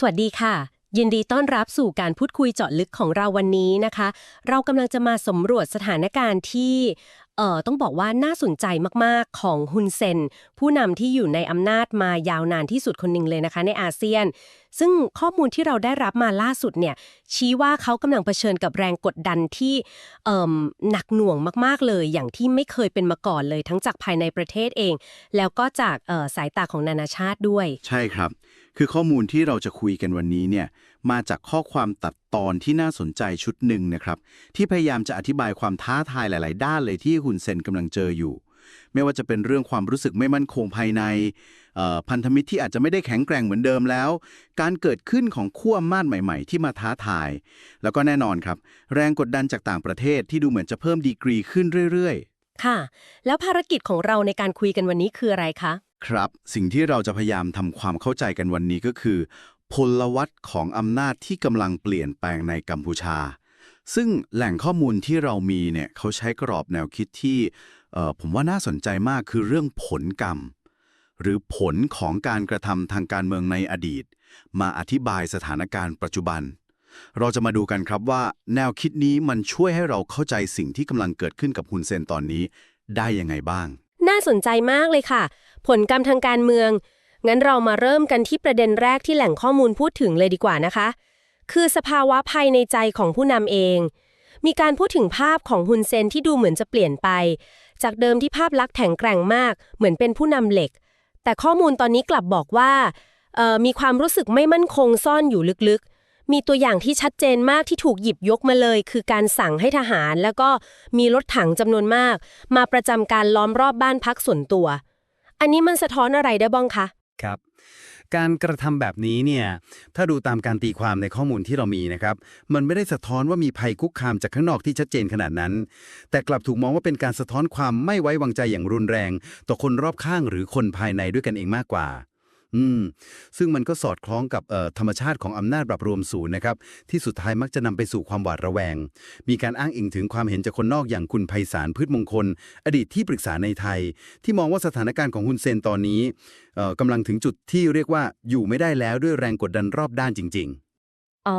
สวัสดีค่ะ ยินดีต้อนรับสู่การพูดคุยเจาะลึกของเราวันนี้นะคะ เรากำลังจะมาสำรวจสถานการณ์ที่เอ่อต้องบอกว่าน่าสนใจมากๆของฮุนเซน ผู้นำที่อยู่ในอำนาจมายาวนานที่สุดคนหนึ่งเลยนะคะ ในอาเซียน ซึ่งข้อมูลที่เราได้รับมาล่าสุดเนี่ย ชี้ว่าเขากำลังเผชิญกับแรงกดดันที่เอิ่มหนักหน่วงมากๆเลย อย่างที่ไม่เคยเป็นมาก่อนเลย ทั้งจากภายในประเทศเอง แล้วก็จากเอ่อสายตาของนานาชาติด้วย ใช่ครับ คือข้อมูลที่เราจะคุยกันวันนี้เนี่ยมาจากข้อความตัดตอนที่น่าสนใจชุดหนึ่งนะครับ ที่พยายามจะอธิบายความท้าทายหลาย ๆ ด้านเลยที่ฮุนเซนกำลังเจออยู่ ไม่ว่าจะเป็นเรื่องความรู้สึกไม่มั่นคงภายใน พันธมิตรที่อาจจะไม่ได้แข็งแกร่งเหมือนเดิมแล้ว การเกิดขึ้นของขั้วอำนาจใหม่ ๆ ที่มาท้าทาย แล้วก็แน่นอนครับ แรงกดดันจากต่างประเทศที่ดูเหมือนจะเพิ่มดีกรีขึ้นเรื่อย ๆ ค่ะ แล้วภารกิจของเราในการคุยกันวันนี้คืออะไรคะ ครับ สิ่งที่เราจะพยายามทำความเข้าใจกันวันนี้ก็คือ พลวัตของอำนาจที่กำลังเปลี่ยนแปลงในกัมพูชา ซึ่งแหล่งข้อมูลที่เรามีเนี่ยเขาใช้กรอบแนวคิดที่ผมว่าน่าสนใจมากคือเรื่องผลกรรม หรือผลของการกระทำทางการเมืองในอดีต มาอธิบายสถานการณ์ปัจจุบัน เราจะมาดูกันครับว่า แนวคิดนี้มันช่วยให้เราเข้าใจสิ่งที่กำลังเกิดขึ้นกับฮุนเซนตอนนี้ได้ยังไงบ้างาสนใจมากเลยค่ะ ผลกรรมทางการเมือง งั้นเรามาเริ่มกันที่ประเด็นแรกที่แหล่งข้อมูลพูดถึงเลยดีกว่านะคะ คือสภาวะภายในใจของผู้นำเอง มีการพูดถึงภาพของฮุนเซนที่ดูเหมือนจะเปลี่ยนไป จากเดิมที่ภาพลักษณ์แข็งแกร่งมาก เหมือนเป็นผู้นำเหล็ก แต่ข้อมูลตอนนี้กลับบอกว่ามีความรู้สึกไม่มั่นคงซ่อนอยู่ลึกๆ มีตัวอย่างที่ชัดเจนมากที่ถูกหยิบยกมาเลย คือการสั่งให้ทหาร แล้วก็มีรถถังจำนวนมาก มาประจำการล้อมรอบบ้านพักส่วนตัว อันนี้มันสะท้อนอะไรได้บ้างคะ ครับ การกระทำแบบนี้เนี่ย ถ้าดูตามการตีความในข้อมูลที่เรามีนะครับ มันไม่ได้สะท้อนว่ามีภัยคุกคามจากข้างนอกที่ชัดเจนขนาดนั้น แต่กลับถูกมองว่าเป็นการสะท้อนความไม่ไว้วางใจอย่างรุนแรง ต่อคนรอบข้างหรือคนภายในด้วยกันเองมากกว่า อืมซึ่งมันก็สอดคล้องกับธรรมชาติของอำนาจแบบรวมศูนย์นะครับ ที่สุดท้ายมักจะนำไปสู่ความหวาดระแวง มีการอ้างอิงถึงความเห็นจากคนนอกอย่างคุณไพศาลพืชมงคล อดีตที่ปรึกษาในไทย ที่มองว่าสถานการณ์ของฮุนเซนตอนนี้กำลังถึงจุดที่เรียกว่าอยู่ไม่ได้แล้วด้วยแรงกดดันรอบด้านจริง ๆอ๋อ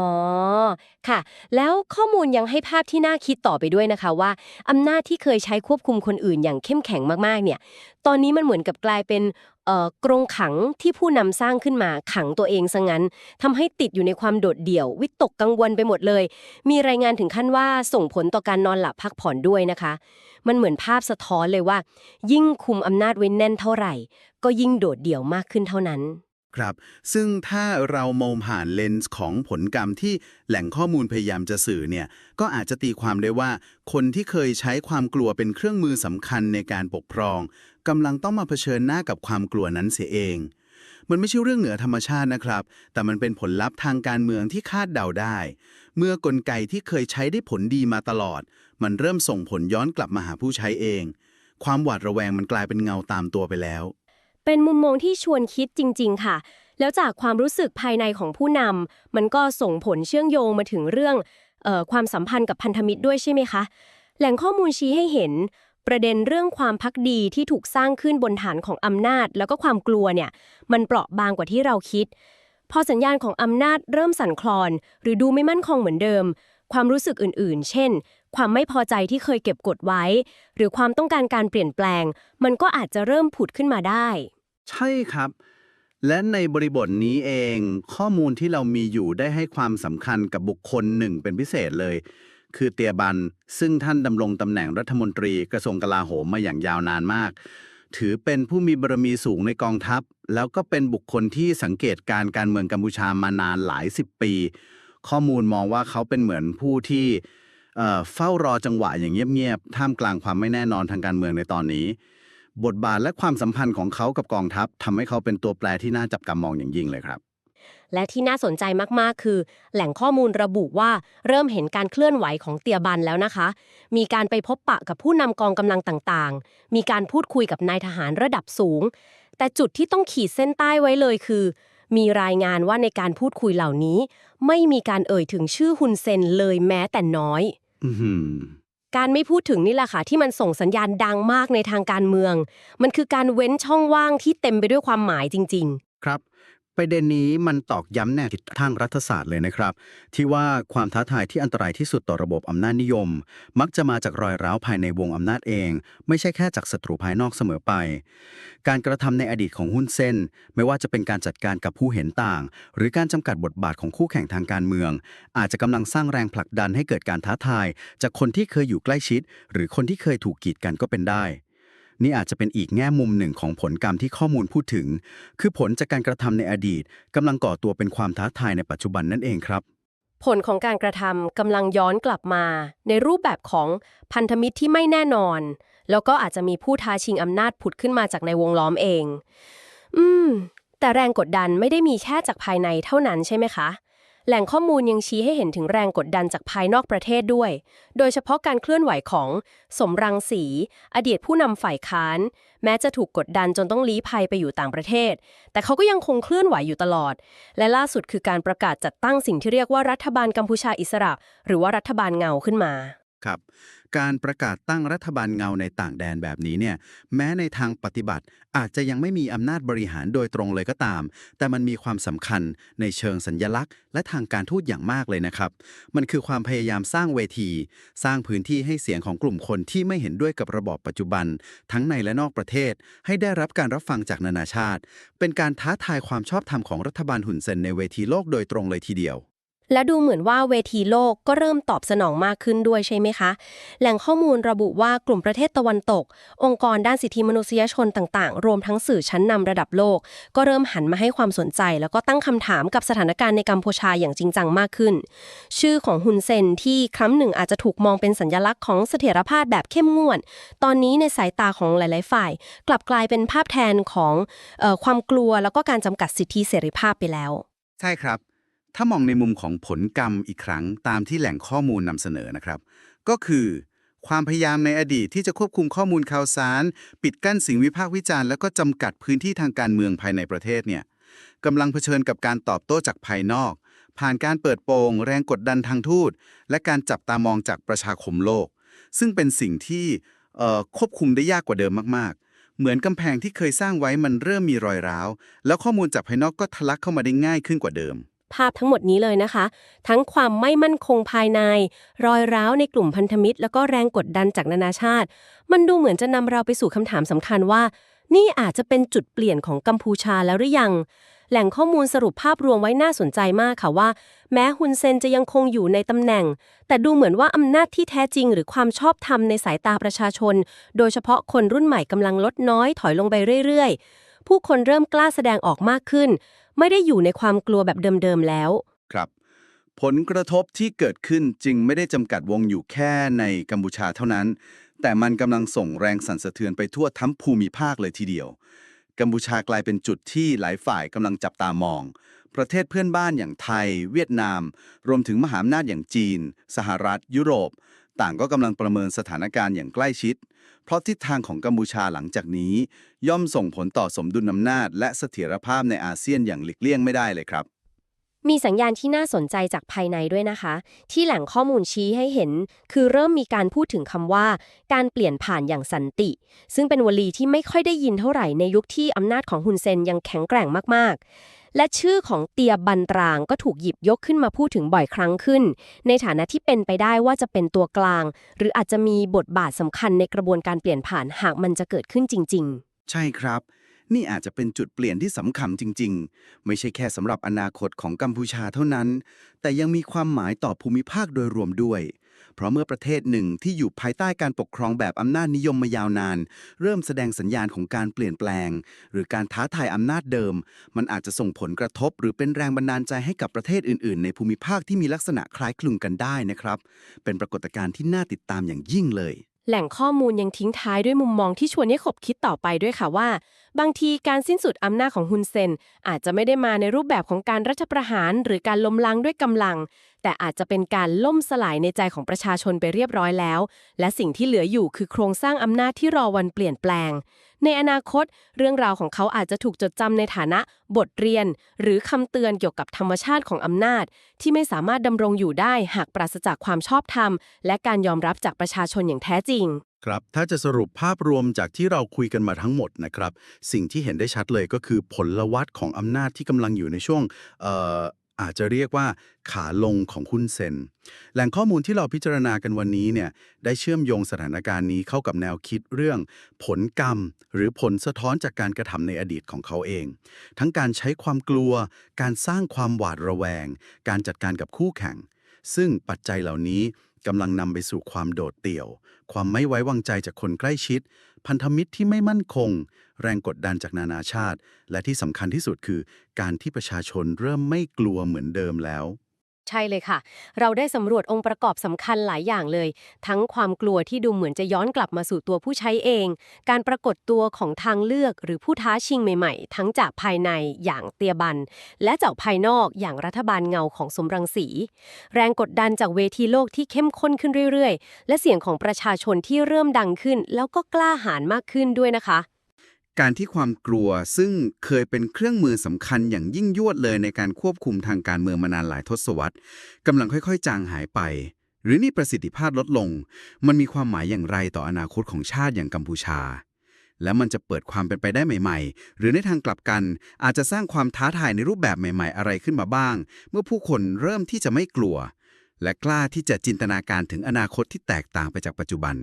ค่ะ แล้วข้อมูลยังให้ภาพที่น่าคิดต่อไปด้วยนะคะว่า อำนาจที่เคยใช้ควบคุมคนอื่นอย่างเข้มแข็งมากๆ เนี่ย ตอนนี้มันเหมือนกับกลายเป็น กรงขังที่ผู้นำสร้างขึ้นมาขังตัวเองซะงั้นทำให้ติดอยู่ในความโดดเดี่ยว วิตกกังวลไปหมดเลย มีรายงานถึงขั้นว่าส่งผลต่อการนอนหลับพักผ่อนด้วยนะคะ มันเหมือนภาพสะท้อนเลยว่า ยิ่งคุมอำนาจไว้แน่นเท่าไหร่ ก็ยิ่งโดดเดี่ยวมากขึ้นเท่านั้น ครับ ซึ่งถ้าเรามองผ่านเลนส์ของผลกรรมที่แหล่งข้อมูลพยายามจะสื่อเนี่ย ก็อาจจะตีความได้ว่า คนที่เคยใช้ความกลัวเป็นเครื่องมือสำคัญในการปกครองกำลังต้องมาเผชิญหน้ากับความกลัวนั้นเสียเอง มันไม่ใช่เรื่องเหนือธรรมชาตินะครับ แต่มันเป็นผลลัพธ์ทางการเมืองที่คาดเดาได้ เมื่อกลไกที่เคยใช้ได้ผลดีมาตลอด มันเริ่มส่งผลย้อนกลับมาหาผู้ใช้เอง ความหวาดระแวงมันกลายเป็นเงาตามตัวไปแล้ว เป็นมุมมองที่ชวนคิดจริง ๆ ค่ะ แล้วจากความรู้สึกภายในของผู้นำมันก็ส่งผลเชื่อมโยงมาถึงเรื่องออความสัมพันธ์กับพันธมิตรด้วยใช่ไหมคะ แหล่งข้อมูลชี้ให้เห็นประเด็นเรื่องความพักดีที่ถูกสร้างขึ้นบนฐานของอำนาจ แล้วก็ความกลัวเนี่ย มันเปราะบางกว่าที่เราคิด พอสัญญาณของอำนาจเริ่มสั่นคลอน หรือดูไม่มั่นคงเหมือนเดิม ความรู้สึกอื่นๆ เช่น ความไม่พอใจที่เคยเก็บกดไว้ หรือความต้องการการเปลี่ยนแปลง มันก็อาจจะเริ่มผุดขึ้นมาได้ ใช่ครับ และในบริบทนี้เอง ข้อมูลที่เรามีอยู่ได้ให้ความสำคัญกับบุคคลหนึ่งเป็นพิเศษเลย คือเตียบัน ซึ่งท่านดำรงตำแหน่งรัฐมนตรีกระทรวงกลาโหมมาอย่างยาวนานมาก ถือเป็นผู้มีบารมีสูงในกองทัพ แล้วก็เป็นบุคคลที่สังเกตการ์การเมืองกัมพูชามานานหลายสิบปี ข้อมูลมองว่าเขาเป็นเหมือนผู้ที่เฝ้ารอจังหวะอย่างเงียบๆท่ามกลางความไม่แน่นอนทางการเมืองในตอนนี้ บทบาทและความสัมพันธ์ของเขากับกองทัพทำให้เขาเป็นตัวแปรที่น่าจับตามองอย่างยิ่งเลยครับ และที่น่าสนใจมาก ๆ คือ แหล่งข้อมูลระบุว่าเริ่มเห็นการเคลื่อนไหวของเตียบันแล้วนะคะ มีการไปพบปะกับผู้นำกองกำลังต่างๆ มีการพูดคุยกับนายทหารระดับสูง แต่จุดที่ต้องขีดเส้นใต้ไว้เลยคือ มีรายงานว่าในการพูดคุยเหล่านี้ ไม่มีการเอ่ยถึงชื่อฮุนเซนเลยแม้แต่น้อย อือหือ การไม่พูดถึงนี่แหละค่ะที่มันส่งสัญญาณดังมากในทางการเมือง มันคือการเว้นช่องว่างที่เต็มไปด้วยความหมายจริง ๆ ครับ ประเด็นนี้มันตอกย้ำแนวคิดทางรัฐศาสตร์เลยนะครับ ที่ว่าความท้าทายที่อันตรายที่สุดต่อระบบอำนาจนิยม มักจะมาจากรอยร้าวภายในวงอำนาจเอง ไม่ใช่แค่จากศัตรูภายนอกเสมอไป การกระทำในอดีตของหุ้นเส้น ไม่ว่าจะเป็นการจัดการกับผู้เห็นต่าง หรือการจำกัดบทบาทของคู่แข่งทางการเมือง อาจจะกำลังสร้างแรงผลักดันให้เกิดการท้าทาย จากคนที่เคยอยู่ใกล้ชิด หรือคนที่เคยถูกกีดกันก็เป็นได้ นี่อาจจะเป็นอีกแง่มุมหนึ่งของผลกรรมที่ข้อมูลพูดถึง คือผลจากการกระทำในอดีตกำลังก่อตัวเป็นความท้าทายในปัจจุบันนั่นเองครับ ผลของการกระทำกำลังย้อนกลับมา ในรูปแบบของพันธมิตรที่ไม่แน่นอน แล้วก็อาจจะมีผู้ท้าชิงอำนาจผุดขึ้นมาจากในวงล้อมเอง อืม แต่แรงกดดันไม่ได้มีแค่จากภายในเท่านั้นใช่ไหมคะ แหล่งข้อมูลยังชี้ให้เห็นถึงแรงกดดันจากภายนอกประเทศด้วย โดยเฉพาะการเคลื่อนไหวของสมรังสี อดีตผู้นำฝ่ายค้าน แม้จะถูกกดดันจนต้องลี้ภัยไปอยู่ต่างประเทศ แต่เขาก็ยังคงเคลื่อนไหวอยู่ตลอด และล่าสุดคือการประกาศจัดตั้งสิ่งที่เรียกว่ารัฐบาลกัมพูชาอิสระ หรือว่ารัฐบาลเงาขึ้นมา ครับ การประกาศตั้งรัฐบาลเงาในต่างแดนแบบนี้เนี่ยแม้ในทางปฏิบัติอาจจะยังไม่มีอำนาจบริหารโดยตรงเลยก็ตาม แต่มันมีความสำคัญในเชิงสัญญลักษณ์ และทางการทูตอย่างมากเลยนะครับ มันคือความพยายามสร้างเวที สร้างพื้นที่ให้เสียงของกลุ่มคนที่ไม่เห็นด้วยกับระบอบปัจจุบัน ทั้งในและนอกประเทศ ให้ได้รับการรับฟังจากนานาชาติ เป็นการท้าทายความชอบธรรมของรัฐบาลหุ่นเซนในเวทีโลกโดยตรงเลยทีเดียว และดูเหมือนว่าเวทีโลกก็เริ่มตอบสนองมากขึ้นด้วยใช่ไหมคะ แหล่งข้อมูลระบุว่ากลุ่มประเทศตะวันตก องค์กรด้านสิทธิมนุษยชนต่างๆ รวมทั้งสื่อชั้นนำระดับโลก ก็เริ่มหันมาให้ความสนใจ แล้วก็ตั้งคำถามกับสถานการณ์ในกัมพูชาอย่างจริงจังมากขึ้น ชื่อของฮุนเซนที่ครั้งหนึ่งอาจจะถูกมองเป็นสัญลักษณ์ของเสถียรภาพแบบเข้มงวด ตอนนี้ในสายตาของหลาย ๆ ฝ่าย กลับกลายเป็นภาพแทนของออความกลัวแล้วก็การจำกัดสิทธิเสรีภาพไปแล้ว ใช่ครับ ถ้ามองในมุมของผลกรรมอีกครั้งตามที่แหล่งข้อมูลนำเสนอนะครับ ก็คือ ความพยายามในอดีตที่จะควบคุมข้อมูลข่าวสาร ปิดกั้นสิ่งวิพากษ์วิจารณ์แล้วก็จำกัดพื้นที่ทางการเมืองภายในประเทศเนี่ยกำลังเผชิญกับการตอบโต้จากภายนอก ผ่านการเปิดโปง แรงกดดันทางทูต และการจับตามองจากประชาคมโลก ซึ่งเป็นสิ่งที่ควบคุมได้ยากกว่าเดิมมากๆ เหมือนกำแพงที่เคยสร้างไว้มันเริ่มมีรอยร้าว แล้วข้อมูลจากภายนอกก็ทะลักเข้ามาได้ง่ายขึ้นกว่าเดิม ภาพทั้งหมดนี้เลยนะคะ ทั้งความไม่มั่นคงภายใน รอยร้าวในกลุ่มพันธมิตร แล้วก็แรงกดดันจากนานาชาติ มันดูเหมือนจะนำเราไปสู่คำถามสำคัญว่า นี่อาจจะเป็นจุดเปลี่ยนของกัมพูชาแล้วหรือยัง แหล่งข้อมูลสรุปภาพรวมไว้น่าสนใจมากค่ะว่า แม้ฮุนเซนจะยังคงอยู่ในตำแหน่ง แต่ดูเหมือนว่าอำนาจที่แท้จริง หรือความชอบธรรมในสายตาประชาชน โดยเฉพาะคนรุ่นใหม่กำลังลดน้อยถอยลงไปเรื่อยๆผู้คนเริ่มกล้าแสดงออกมากขึ้น ไม่ได้อยู่ในความกลัวแบบเดิมๆแล้ว ครับ ผลกระทบที่เกิดขึ้นจึงไม่ได้จำกัดวงอยู่แค่ในกัมพูชาเท่านั้น แต่มันกำลังส่งแรงสั่นสะเทือนไปทั่วทั้งภูมิภาคเลยทีเดียว กัมพูชากลายเป็นจุดที่หลายฝ่ายกำลังจับตามอง ประเทศเพื่อนบ้านอย่างไทย เวียดนาม รวมถึงมหาอำนาจอย่างจีน สหรัฐ ยุโรป ต่างก็กำลังประเมินสถานการณ์อย่างใกล้ชิด เพราะทิศทางของกัมพูชาหลังจากนี้ ย่อมส่งผลต่อสมดุลอำนาจ และเสถียรภาพในอาเซียนอย่างหลีกเลี่ยงไม่ได้เลยครับ มีสัญญาณที่น่าสนใจจากภายในด้วยนะคะ ที่แหล่งข้อมูลชี้ให้เห็น คือเริ่มมีการพูดถึงคำว่า การเปลี่ยนผ่านอย่างสันติ ซึ่งเป็นวลีที่ไม่ค่อยได้ยินเท่าไหร่ในยุคที่อำนาจของฮุนเซนยังแข็งแกร่งมากๆ และชื่อของเตียบันตรางก็ถูกหยิบยกขึ้นมาพูดถึงบ่อยครั้งขึ้น ในฐานะที่เป็นไปได้ว่าจะเป็นตัวกลาง หรืออาจจะมีบทบาทสำคัญในกระบวนการเปลี่ยนผ่านหากมันจะเกิดขึ้นจริง ๆ ใช่ครับ นี่อาจจะเป็นจุดเปลี่ยนที่สำคัญจริง ๆ ไม่ใช่แค่สำหรับอนาคตของกัมพูชาเท่านั้น แต่ยังมีความหมายต่อภูมิภาคโดยรวมด้วย เพราะเมื่อประเทศหนึ่งที่อยู่ภายใต้การปกครองแบบอำนาจนิยมมายาวนาน เริ่มแสดงสัญญาณของการเปลี่ยนแปลง หรือการท้าทายอำนาจเดิม มันอาจจะส่งผลกระทบ หรือเป็นแรงบันดาลใจให้กับประเทศอื่น ๆ ในภูมิภาคที่มีลักษณะคล้ายคลึงกันได้นะครับ เป็นปรากฏการณ์ที่น่าติดตามอย่างยิ่งเลย แหล่งข้อมูลยังทิ้งท้ายด้วยมุมมองที่ชวนให้ขบคิดต่อไปด้วยค่ะว่าบางทีการสิ้นสุดอำนาจของฮุนเซน อาจจะไม่ได้มาในรูปแบบของการรัฐประหาร หรือการล้มล้างด้วยกำลัง แต่อาจจะเป็นการล่มสลายในใจของประชาชนไปเรียบร้อยแล้ว และสิ่งที่เหลืออยู่คือโครงสร้างอำนาจที่รอวันเปลี่ยนแปลง ในอนาคต เรื่องราวของเขาอาจจะถูกจดจำในฐานะ บทเรียน หรือคำเตือนเกี่ยวกับธรรมชาติของอำนาจ ที่ไม่สามารถดำรงอยู่ได้หากปราศจากความชอบธรรม และการยอมรับจากประชาชนอย่างแท้จริง ครับ ถ้าจะสรุปภาพรวมจากที่เราคุยกันมาทั้งหมดนะครับ สิ่งที่เห็นได้ชัดเลยก็คือผลวัตของอำนาจที่กำลังอยู่ในช่วงเอ่ออาจจะเรียกว่าขาลงของหุ้นเซน แหล่งข้อมูลที่เราพิจารณากันวันนี้เนี่ยได้เชื่อมโยงสถานการณ์นี้เข้ากับแนวคิดเรื่อง ผลกรรม หรือผลสะท้อนจากการกระทำในอดีตของเขาเอง ทั้งการใช้ความกลัว การสร้างความหวาดระแวง การจัดการกับคู่แข่ง ซึ่งปัจจัยเหล่านี้ กำลังนำไปสู่ความโดดเดี่ยว ความไม่ไว้วางใจจากคนใกล้ชิด พันธมิตรที่ไม่มั่นคง แรงกดดันจากนานาชาติ และที่สำคัญที่สุดคือ การที่ประชาชนเริ่มไม่กลัวเหมือนเดิมแล้ว ใช่เลยค่ะ เราได้สำรวจองค์ประกอบสำคัญหลายอย่างเลย ทั้งความกลัวที่ดูเหมือนจะย้อนกลับมาสู่ตัวผู้ใช้เอง การปรากฏตัวของทางเลือกหรือผู้ท้าชิงใหม่ๆ ทั้งจากภายในอย่างเตียบัน และจากภายนอกอย่างรัฐบาลเงาของสมรังสี แรงกดดันจากเวทีโลกที่เข้มข้นขึ้นเรื่อยๆ และเสียงของประชาชนที่เริ่มดังขึ้น แล้วก็กล้าหาญมากขึ้นด้วยนะคะ การที่ความกลัวซึ่งเคยเป็นเครื่องมือสำคัญอย่างยิ่งยวดเลยในการควบคุมทางการเมืองมานานหลายทศวรรษกำลังค่อยๆ จางหายไป หรือนี่ประสิทธิภาพลดลง มันมีความหมายอย่างไรต่ออนาคตของชาติอย่างกัมพูชา และมันจะเปิดความเป็นไปได้ใหม่ ๆ หรือในทางกลับกัน อาจจะสร้างความท้าทายในรูปแบบใหม่ ๆ อะไรขึ้นมาบ้าง เมื่อผู้คนเริ่มที่จะไม่กลัว และกล้าที่จะจินตนาการถึงอนาคตที่แตกต่างไปจากปัจจุบัน